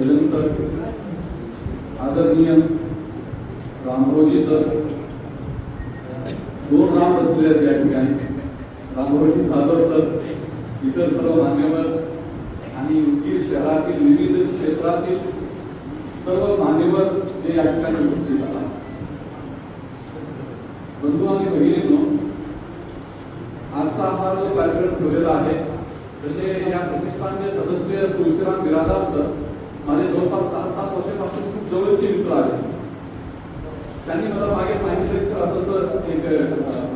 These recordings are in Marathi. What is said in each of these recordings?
तेलंग सर आदरणीय रामरोजी सर दोन राम बसलेले आहेत या ठिकाणी रामरोजी सागर सर इतर सर्व मान्यवर आणि उदगीर शहरातील विविध क्षेत्रातील सर्व मान्यवर ते या ठिकाणी उपस्थित आहात. बंधू आणि बहिणींनो आजचा हा जो कार्यक्रम ठेवलेला आहे तसे या प्रतिष्ठानचे सदस्य तुळशीराम बिरादार सर माझे जवळपास सहा सात वर्षापासून खूप जवळचे मित्र आहे त्यांनी मला मागे सांगितलं सर असं सर एक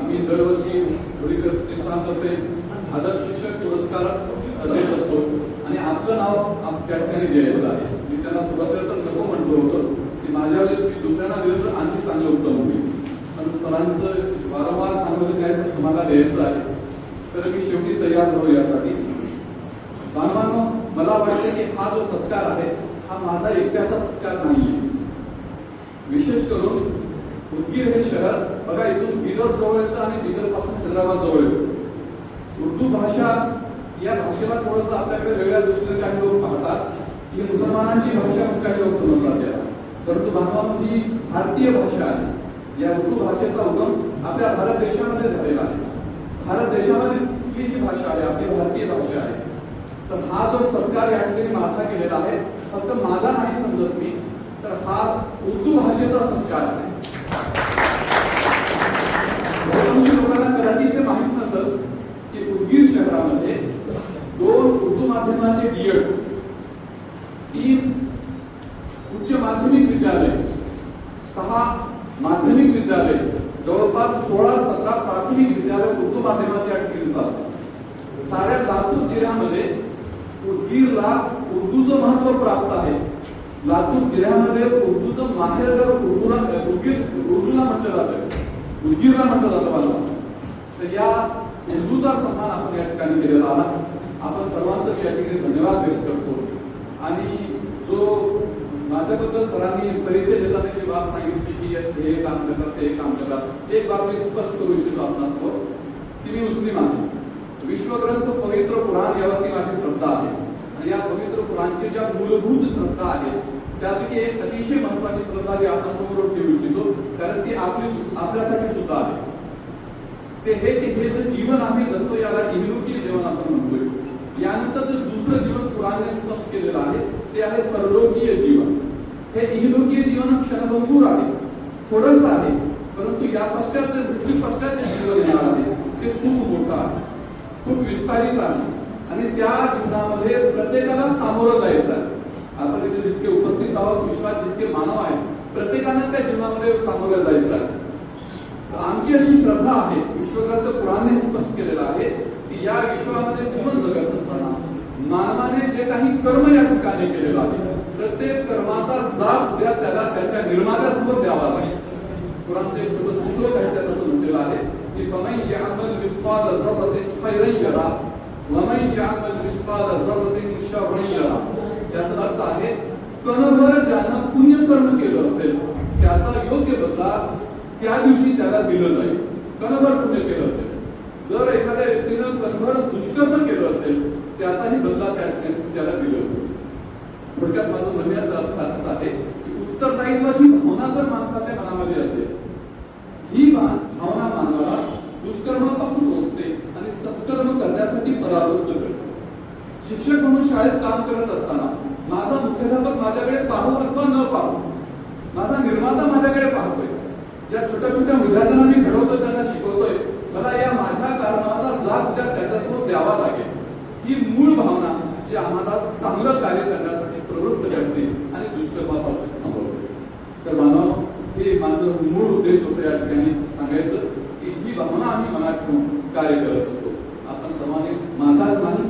आम्ही दरवर्षी होळीकर प्रतिष्ठानतर्फे आदर्श शिक्षक पुरस्कार देत असतो. आणि आपलं नाव आप त्या ठिकाणी द्यायचं आहे. मी त्यांना सुरुवातीला तर नको म्हटलं होतं. की माझ्या मी दुसऱ्यांना दिलं तर आणखी चांगलं उत्तम होईल पण सरांचं वारंवार सांगायचं काय तर तुम्हाला द्यायचं आहे. तर मी शेवटी तयार झालो यासाठी बांधवांनो मला वाटतं की हा जो सत्कार आहे हा माझा एकट्याचा सत्कार नाही आहे विशेष करून उदगीर हे शहर बघा इथून बिदर जवळ येतं आणि बिदरपासून हैदराबाद जवळ येतं. उर्दू भाषा या भाषेला थोडस आपल्याकडे वेगळ्या दृष्टीने काही लोक पाहतात. ही मुसलमानांची भाषा म्हणून काही लोक समजतात त्याला परंतु बांधवांनो ही भारतीय भाषा आहे. या उर्दू भाषेचा उगम आपल्या भारत देशामध्ये झालेला आहे. भारत देशामध्ये ही भाषा आहे आपली भारतीय भाषा आहे. तर हा जो सरकार या ठिकाणी माझा केलेला आहे फक्त माझा नाही समजत मी तर हा उर्दू भाषेचा सत्कार आहे. लोकांना कदाचित हे माहीत नसेल की उदगीर शहरामध्ये दोन उर्दू माध्यमाचे बीएड तीन उच्च माध्यमिक विद्यालय सहा माध्यमिक विद्यालय जवळपास सोळा सतरा प्राथमिक विद्यालय उर्दू माध्यमाचे या ठिकाणी चालतात. साऱ्या लातूर जिल्ह्यामध्ये उदगीरला उर्दूचं महत्त्व प्राप्त आहे. लातूर जिल्ह्यामध्ये उर्दूचं माहेरघर उर्दूला उदगीर उर्दूला म्हटलं जातं. उदगीरला म्हटलं जातं मला तर या उर्दूचा सन्मान आपण या ठिकाणी केलेला आहात. आपण सर्वांचं मी या ठिकाणी धन्यवाद व्यक्त करतो. आणि जो माझ्याबद्दल सरांनी परिचय देता त्याची बाब सांगितली की हे काम करतात ते काम करतात. एक बाब मी स्पष्ट करू इच्छितो आपणासमोर. ती मी मुस्लिम आहे विश्वग्रंथ पवित्र पुराण यावरती माझी श्रद्धा आहे. आणि या पवित्र पुराणची ज्या मूलभूत श्रद्धा आहेत त्यापैकी एक अतिशय महत्वाची श्रद्धा जी आपण समोर ठेवू इच्छितो कारण ती आपली आपल्यासाठी सुद्धा आहे. ते हे की हे जे जीवन आम्ही जगतो याला इहलुकीय जीवन आपण म्हणतोय. यानंतरचं दुसरं जीवन पुराणे स्पष्ट केलेलं आहे ते आहे परलोकीय जीवन. हे इहलोकीय जीवन क्षणभंगूर आहे थोडंसं आहे परंतु या पश्चात जे मृत्यू पश्चात जे जीवन येणार आहे ते खूप मोठं आहे खूप विस्तारित आहे. आणि त्या जीवनामध्ये प्रत्येकाला सामोरं जायचं आहे आपण इथे जितके उपस्थित आहोत विश्वात जितके मानव आहेत प्रत्येकानं त्या जीवनामध्ये सामोरं जायचं आहे आमची अशी श्रद्धा आहे विश्वग्रंथ पुराणे स्पष्ट केलेलं आहे की या विश्वामध्ये जीवन जगत असताना मानवाने जे काही कर्म या ठिकाणी केलेलं आहे प्रत्येक कर्माचा जाप उद्या त्याला त्याच्या निर्मात्यासमोर द्यावा लागेल. कुराणचं एक श्लोक आहे त्यात असं म्हटलेलं आहे की समय यामल मिस्काल जर्रतिन खैरन यरा वमन यामल मिस्काल जर्रतिन शर्रन यरा त्याचा अर्थ आहे कणभर ज्यानं पुण्यकर्म केलं असेल त्याचा योग्य बदला त्या दिवशी त्याला दिलं जाईल. कणभर पुण्य केलं असेल. जर एखाद्या व्यक्तीनं कणभर दुष्कर्म केलं असेल त्याचाही बदला त्या त्याला दिलं जाईल. थोडक्यात माझं म्हणण्याचा अर्थ असा आहे की उत्तरदायित्वाची भावना जर माणसाच्या मनामध्ये असेल ही भा- भावना मानवाला दुष्कर्मापासून रोखते आणि सत्कर्म करण्यासाठी परावृत्त शिक्षक म्हणून शाळेत काम करत असताना माझा मुख्याध्यापक माझ्याकडे पाहू अथवा न पाहू माझा निर्माता माझ्याकडे पाहतोय. ज्या छोट्या छोट्या विद्यार्थ्यांना मी घडवतो त्यांना शिकवतोय मला या माझ्या कारणाचा जाग उद्या त्याच्यासमोर द्यावा लागेल. ही मूळ भावना जी आम्हाला चांगलं कार्य करण्यासाठी प्रवृत्त करते आणि दुष्कर्मापासून थांबवते. तर मानव हे माझं मूळ उद्देश होतं या ठिकाणी सांगायचं की ही भावना आम्ही मनात ठेवून कार्य करत असतो आपण सर्वांनी माझाच नाही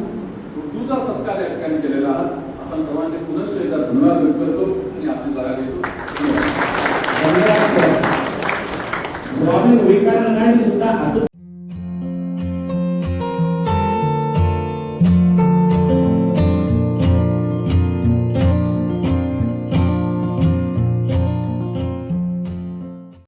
उर्दूचा सत्कार या ठिकाणी केलेला आहात आपण सर्वांचे पुनश्च एकदा धन्यवाद व्यक्त करतो आणि आपली जागा घेतो धन्यवाद. धन्यवाद सर. स्वामी विवेकानंदांनी